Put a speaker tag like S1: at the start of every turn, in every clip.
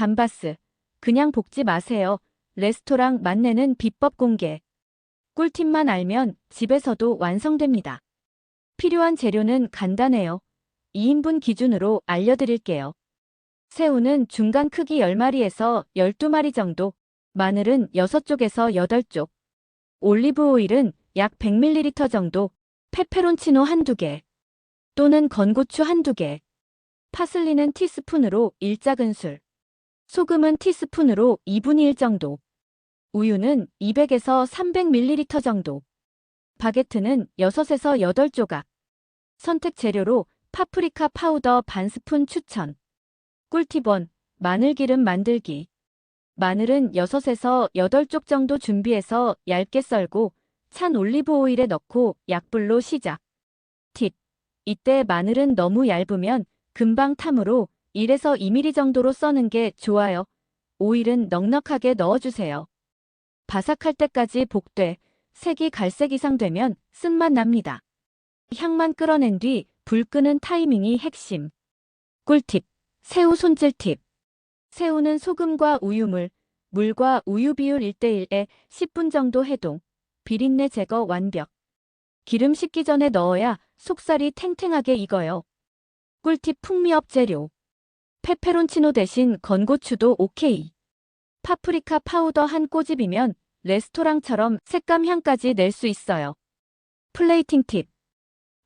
S1: 감바스. 그냥 볶지 마세요. 레스토랑 맛내는 비법 공개. 꿀팁만 알면 집에서도 완성됩니다. 필요한 재료는 간단해요. 2인분 기준으로 알려드릴게요. 새우는 중간 크기 10마리에서 12마리 정도, 마늘은 6쪽에서 8쪽, 올리브 오일은 약 100ml 정도, 페페론치노 한두 개, 또는 건고추 한두 개, 파슬리는 티스푼으로 1작은술, 소금은 티스푼으로 2분의 1 정도, 우유는 200에서 300ml 정도, 바게트는 6에서 8조각, 선택 재료로 파프리카 파우더 반 스푼 추천, 꿀팁1 마늘기름 만들기, 마늘은 6에서 8쪽 정도 준비해서 얇게 썰고 찬 올리브 오일에 넣고 약불로 시작. 팁. 이때 마늘은 너무 얇으면 금방 탐으로 1에서 2mm 정도로 써는 게 좋아요. 오일은 넉넉하게 넣어주세요. 바삭할 때까지 볶되 색이 갈색 이상 되면 쓴맛 납니다. 향만 끌어낸 뒤 불 끄는 타이밍이 핵심. 꿀팁. 새우 손질 팁. 새우는 소금과 우유물, 물과 우유 비율 1대1에 10분 정도 해동. 비린내 제거 완벽. 기름 식기 전에 넣어야 속살이 탱탱하게 익어요. 꿀팁 풍미업 재료. 페페론치노 대신 건고추도 오케이. 파프리카 파우더 한 꼬집이면 레스토랑처럼 색감 향까지 낼 수 있어요. 플레이팅 팁.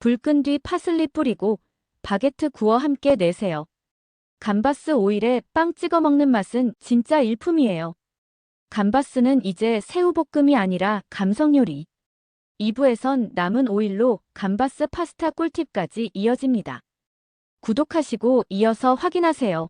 S1: 불 끈 뒤 파슬리 뿌리고 바게트 구워 함께 내세요. 감바스 오일에 빵 찍어 먹는 맛은 진짜 일품이에요. 감바스는 이제 새우볶음이 아니라 감성 요리. 2부에선 남은 오일로 감바스 파스타 꿀팁까지 이어집니다. 구독하시고 이어서 확인하세요.